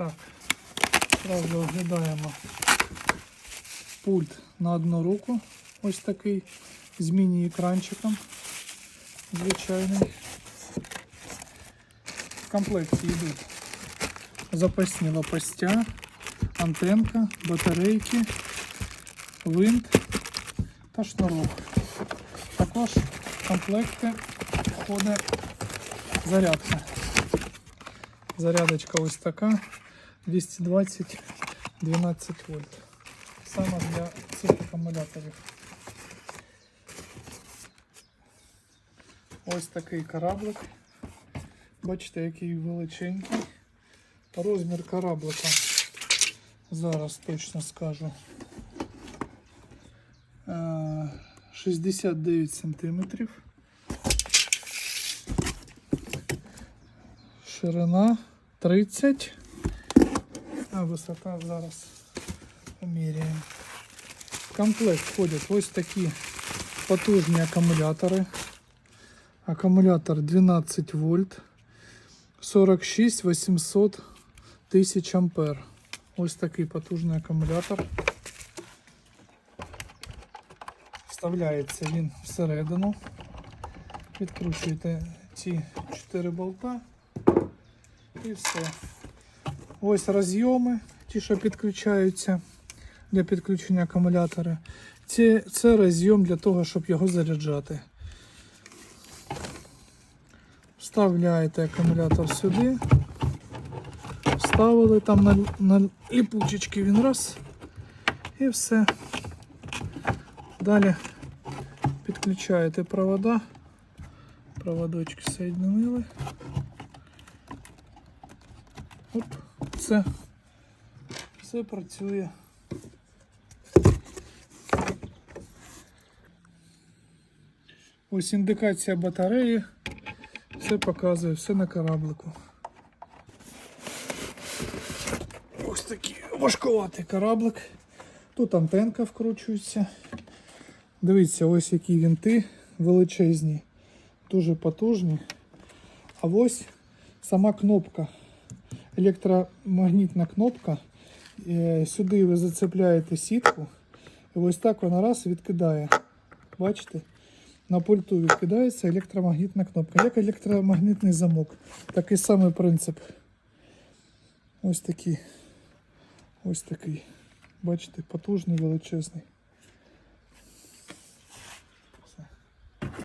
Так, одразу оглядаємо пульт на одну руку. Ось такий з міні-екранчиком. Звичайний. В комплекті йдуть запасні лопастя, антенка, батарейки, винт та шнурок. Також в комплекти входить зарядка. Зарядочка ось така 220 12 вольт. Саме для цих акумуляторів. Ось такий кораблик. Бачите, який величенький. Розмір кораблика. Зараз точно скажу. Е, 69 сантиметрів. Ширина 30. А висота зараз поміряємо. В комплект входять ось такі потужні акумулятори. Акумулятор 12 вольт, 46 800 тисяч ампер. Ось такий потужний акумулятор. Вставляється він всередину. Відкручуєте ці 4 болта і все. Ось розйоми, ті, що підключаються для підключення акумулятора. Це, це розйом для того, щоб його заряджати. Вставляєте акумулятор сюди. Вставили там на, на ліпучечки він раз. І все. Далі підключаєте провода. Проводочки соєдинили. Оп, все. Все працює. Ось індикація батареї. Все показує, все на кораблику. Ось такий важкуватий кораблик. Тут антенка вкручується. Дивіться, ось які вінти величезні, дуже потужні. А ось сама кнопка. Електромагнітна кнопка. Е, Сюди ви зацепляєте сітку. І ось так вона раз відкидає. Бачите? На пульту відкидається електромагнітна кнопка. Як електромагнітний замок. Такий самий принцип. Ось такий. Ось такий. Бачите, потужний, величезний.